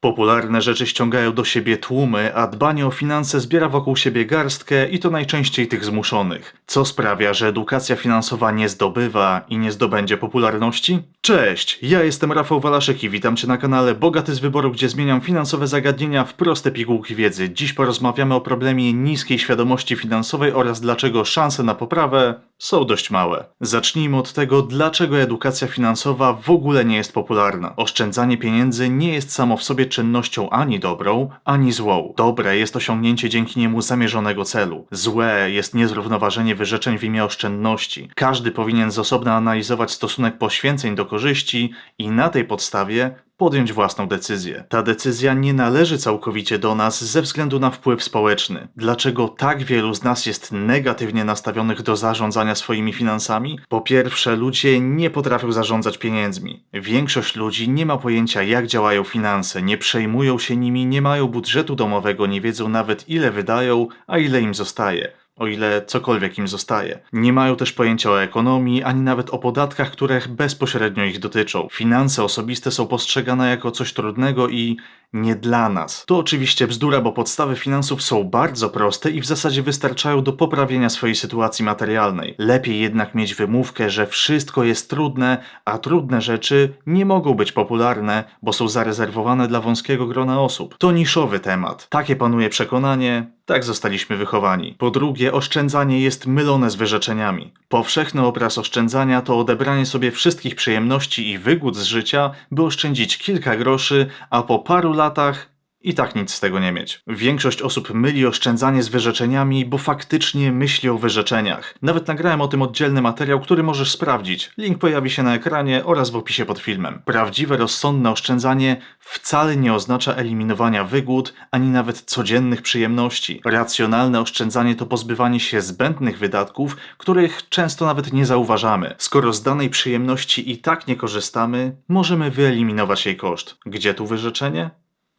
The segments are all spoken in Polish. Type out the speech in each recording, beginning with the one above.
Popularne rzeczy ściągają do siebie tłumy, a dbanie o finanse zbiera wokół siebie garstkę i to najczęściej tych zmuszonych. Co sprawia, że edukacja finansowa nie zdobywa i nie zdobędzie popularności? Cześć, ja jestem Rafał Walaszek i witam Cię na kanale Bogaty z Wyboru, gdzie zmieniam finansowe zagadnienia w proste pigułki wiedzy. Dziś porozmawiamy o problemie niskiej świadomości finansowej oraz dlaczego szanse na poprawę są dość małe. Zacznijmy od tego, dlaczego edukacja finansowa w ogóle nie jest popularna. Oszczędzanie pieniędzy nie jest samo w sobie czynnością ani dobrą, ani złą. Dobre jest osiągnięcie dzięki niemu zamierzonego celu. Złe jest niezrównoważenie wyrzeczeń w imię oszczędności. Każdy powinien z osobna analizować stosunek poświęceń do korzyści i na tej podstawie podjąć własną decyzję. Ta decyzja nie należy całkowicie do nas ze względu na wpływ społeczny. Dlaczego tak wielu z nas jest negatywnie nastawionych do zarządzania swoimi finansami? Po pierwsze, ludzie nie potrafią zarządzać pieniędzmi. Większość ludzi nie ma pojęcia, jak działają finanse, nie przejmują się nimi, nie mają budżetu domowego, nie wiedzą nawet ile wydają, a ile im zostaje o ile cokolwiek im zostaje. Nie mają też pojęcia o ekonomii, ani nawet o podatkach, które bezpośrednio ich dotyczą. Finanse osobiste są postrzegane jako coś trudnego i nie dla nas. To oczywiście bzdura, bo podstawy finansów są bardzo proste i w zasadzie wystarczają do poprawienia swojej sytuacji materialnej. Lepiej jednak mieć wymówkę, że wszystko jest trudne, a trudne rzeczy nie mogą być popularne, bo są zarezerwowane dla wąskiego grona osób. To niszowy temat. Takie panuje przekonanie, tak zostaliśmy wychowani. Po drugie, oszczędzanie jest mylone z wyrzeczeniami. Powszechny obraz oszczędzania to odebranie sobie wszystkich przyjemności i wygód z życia, by oszczędzić kilka groszy, a po paru latach i tak nic z tego nie mieć. Większość osób myli oszczędzanie z wyrzeczeniami, bo faktycznie myśli o wyrzeczeniach. Nawet nagrałem o tym oddzielny materiał, który możesz sprawdzić. Link pojawi się na ekranie oraz w opisie pod filmem. Prawdziwe rozsądne oszczędzanie wcale nie oznacza eliminowania wygód, ani nawet codziennych przyjemności. Racjonalne oszczędzanie to pozbywanie się zbędnych wydatków, których często nawet nie zauważamy. Skoro z danej przyjemności i tak nie korzystamy, możemy wyeliminować jej koszt. Gdzie tu wyrzeczenie?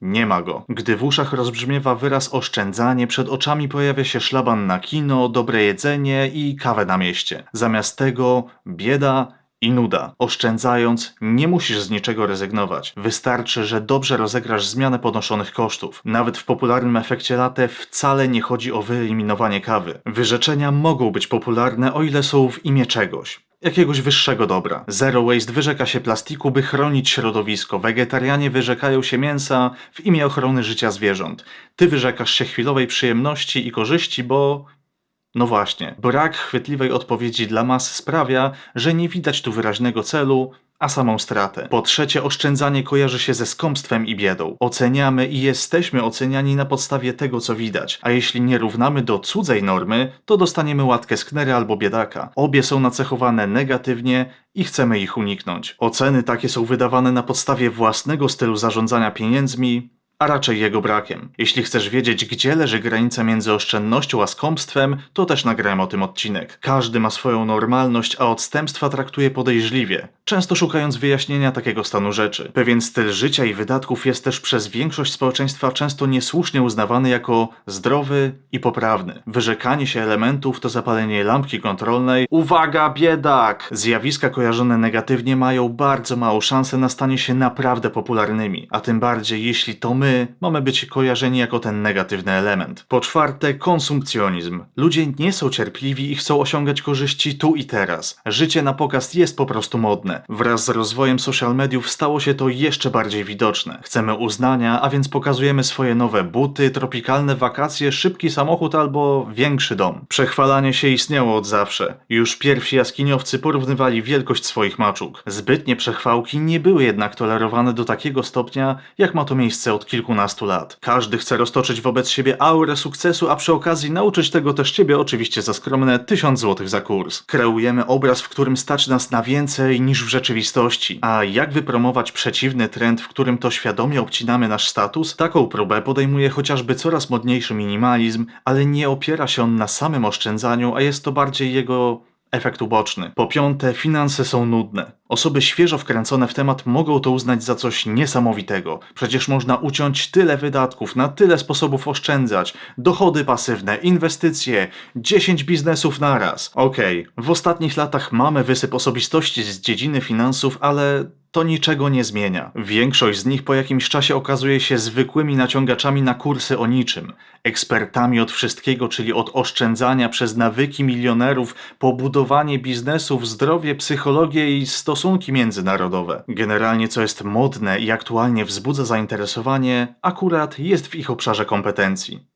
Nie ma go. Gdy w uszach rozbrzmiewa wyraz oszczędzanie, przed oczami pojawia się szlaban na kino, dobre jedzenie i kawę na mieście. Zamiast tego bieda i nuda. Oszczędzając, nie musisz z niczego rezygnować. Wystarczy, że dobrze rozegrasz zmianę ponoszonych kosztów. Nawet w popularnym efekcie latte wcale nie chodzi o wyeliminowanie kawy. Wyrzeczenia mogą być popularne, o ile są w imię czegoś jakiegoś wyższego dobra. Zero Waste wyrzeka się plastiku, by chronić środowisko. Wegetarianie wyrzekają się mięsa w imię ochrony życia zwierząt. Ty wyrzekasz się chwilowej przyjemności i korzyści, bo no właśnie, brak chwytliwej odpowiedzi dla mas sprawia, że nie widać tu wyraźnego celu, a samą stratę. Po trzecie, oszczędzanie kojarzy się ze skąpstwem i biedą. Oceniamy i jesteśmy oceniani na podstawie tego, co widać, a jeśli nie równamy do cudzej normy, to dostaniemy łatkę sknery albo biedaka. Obie są nacechowane negatywnie i chcemy ich uniknąć. Oceny takie są wydawane na podstawie własnego stylu zarządzania pieniędzmi, a raczej jego brakiem. Jeśli chcesz wiedzieć, gdzie leży granica między oszczędnością a skąpstwem, to też nagrałem o tym odcinek. Każdy ma swoją normalność, a odstępstwa traktuje podejrzliwie, często szukając wyjaśnienia takiego stanu rzeczy. Pewien styl życia i wydatków jest też przez większość społeczeństwa często niesłusznie uznawany jako zdrowy i poprawny. Wyrzekanie się elementów to zapalenie lampki kontrolnej. Uwaga, biedak! Zjawiska kojarzone negatywnie mają bardzo małą szansę na stanie się naprawdę popularnymi, a tym bardziej jeśli to my my mamy być kojarzeni jako ten negatywny element. Po czwarte, konsumpcjonizm. Ludzie nie są cierpliwi i chcą osiągać korzyści tu i teraz. Życie na pokaz jest po prostu modne. Wraz z rozwojem social mediów stało się to jeszcze bardziej widoczne. Chcemy uznania, a więc pokazujemy swoje nowe buty, tropikalne wakacje, szybki samochód albo większy dom. Przechwalanie się istniało od zawsze. Już pierwsi jaskiniowcy porównywali wielkość swoich maczug. Zbytnie przechwałki nie były jednak tolerowane do takiego stopnia, jak ma to miejsce od kilku kilkunastu lat. Każdy chce roztoczyć wobec siebie aurę sukcesu, a przy okazji nauczyć tego też ciebie oczywiście za skromne 1000 zł za kurs. Kreujemy obraz, w którym stać nas na więcej niż w rzeczywistości. A jak wypromować przeciwny trend, w którym to świadomie obcinamy nasz status? Taką próbę podejmuje chociażby coraz modniejszy minimalizm, ale nie opiera się on na samym oszczędzaniu, a jest to bardziej jego efekt uboczny. Po piąte, finanse są nudne. Osoby świeżo wkręcone w temat mogą to uznać za coś niesamowitego. Przecież można uciąć tyle wydatków, na tyle sposobów oszczędzać, dochody pasywne, inwestycje, 10 biznesów naraz. Okej, w ostatnich latach mamy wysyp osobistości z dziedziny finansów, ale to niczego nie zmienia. Większość z nich po jakimś czasie okazuje się zwykłymi naciągaczami na kursy o niczym. Ekspertami od wszystkiego, czyli od oszczędzania przez nawyki milionerów, po budowanie biznesów, zdrowie, psychologię i stosunki międzynarodowe. Generalnie co jest modne i aktualnie wzbudza zainteresowanie, akurat jest w ich obszarze kompetencji.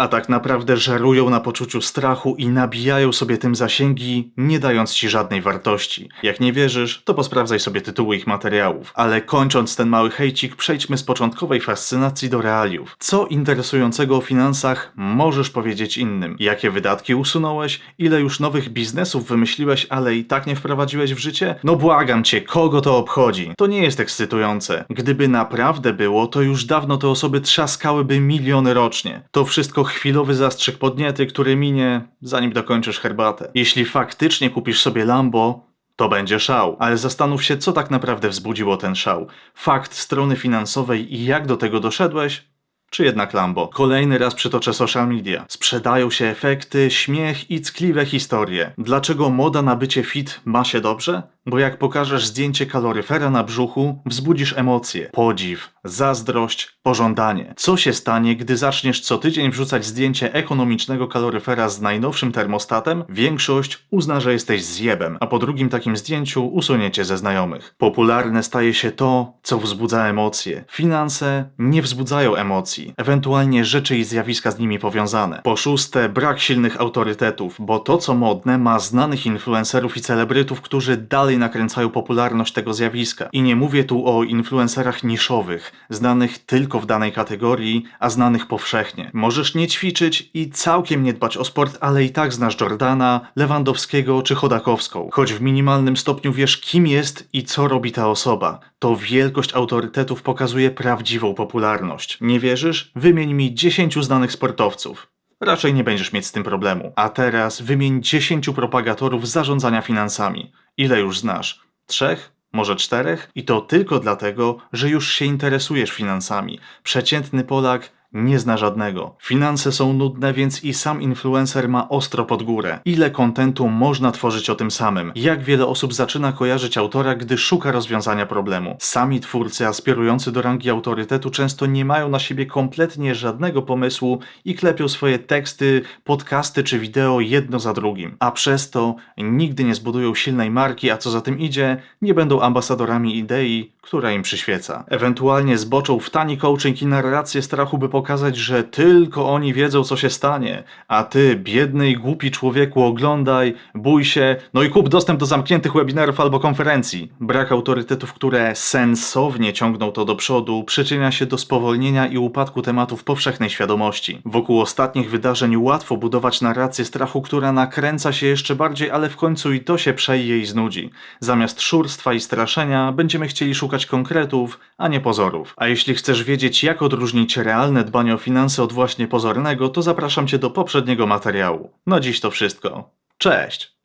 A tak naprawdę żerują na poczuciu strachu i nabijają sobie tym zasięgi, nie dając ci żadnej wartości. Jak nie wierzysz, to posprawdzaj sobie tytuły ich materiałów. Ale kończąc ten mały hejcik, przejdźmy z początkowej fascynacji do realiów. Co interesującego o finansach możesz powiedzieć innym? Jakie wydatki usunąłeś? Ile już nowych biznesów wymyśliłeś, ale i tak nie wprowadziłeś w życie? No błagam cię, kogo to obchodzi? To nie jest ekscytujące. Gdyby naprawdę było, to już dawno te osoby trzaskałyby miliony rocznie. To wszystko chwilowy zastrzyk podniety, który minie, zanim dokończysz herbatę. Jeśli faktycznie kupisz sobie Lambo, to będzie szał, ale zastanów się, co tak naprawdę wzbudziło ten szał. Fakt strony finansowej i jak do tego doszedłeś? Czy jednak Lambo? Kolejny raz przytoczę social media. Sprzedają się efekty, śmiech i ckliwe historie. Dlaczego moda na bycie fit ma się dobrze? Bo jak pokażesz zdjęcie kaloryfera na brzuchu, wzbudzisz emocje, podziw, zazdrość, pożądanie. Co się stanie, gdy zaczniesz co tydzień wrzucać zdjęcie ekonomicznego kaloryfera z najnowszym termostatem? Większość uzna, że jesteś zjebem, a po drugim takim zdjęciu usuniecie ze znajomych. Popularne staje się to, co wzbudza emocje. Finanse nie wzbudzają emocji, ewentualnie rzeczy i zjawiska z nimi powiązane. Po szóste, brak silnych autorytetów, bo to co modne ma znanych influencerów i celebrytów, którzy dalej nakręcają popularność tego zjawiska. I nie mówię tu o influencerach niszowych, znanych tylko w danej kategorii, a znanych powszechnie. Możesz nie ćwiczyć i całkiem nie dbać o sport, ale i tak znasz Jordana, Lewandowskiego czy Chodakowską. Choć w minimalnym stopniu wiesz, kim jest i co robi ta osoba. To wielkość autorytetów pokazuje prawdziwą popularność. Nie wierzysz? Wymień mi 10 znanych sportowców. Raczej nie będziesz mieć z tym problemu. A teraz wymień 10 propagatorów zarządzania finansami. Ile już znasz? Trzech? Może czterech? I to tylko dlatego, że już się interesujesz finansami. Przeciętny Polak nie zna żadnego. Finanse są nudne, więc i sam influencer ma ostro pod górę. Ile kontentu można tworzyć o tym samym? Jak wiele osób zaczyna kojarzyć autora, gdy szuka rozwiązania problemu? Sami twórcy aspirujący do rangi autorytetu często nie mają na siebie kompletnie żadnego pomysłu i klepią swoje teksty, podcasty czy wideo jedno za drugim. A przez to nigdy nie zbudują silnej marki, a co za tym idzie, nie będą ambasadorami idei, która im przyświeca. Ewentualnie zboczą w tani coaching i narrację strachu, by pokazać, że tylko oni wiedzą, co się stanie, a ty, biedny i głupi człowieku, oglądaj, bój się, no i kup dostęp do zamkniętych webinarów albo konferencji. Brak autorytetów, które sensownie ciągną to do przodu, przyczynia się do spowolnienia i upadku tematów powszechnej świadomości. Wokół ostatnich wydarzeń łatwo budować narrację strachu, która nakręca się jeszcze bardziej, ale w końcu i to się przeje i znudzi. Zamiast szurstwa i straszenia, będziemy chcieli szukać konkretów, a nie pozorów. A jeśli chcesz wiedzieć, jak odróżnić realne dbanie o finanse od właśnie pozornego, to zapraszam Cię do poprzedniego materiału. Na dziś to wszystko. Cześć!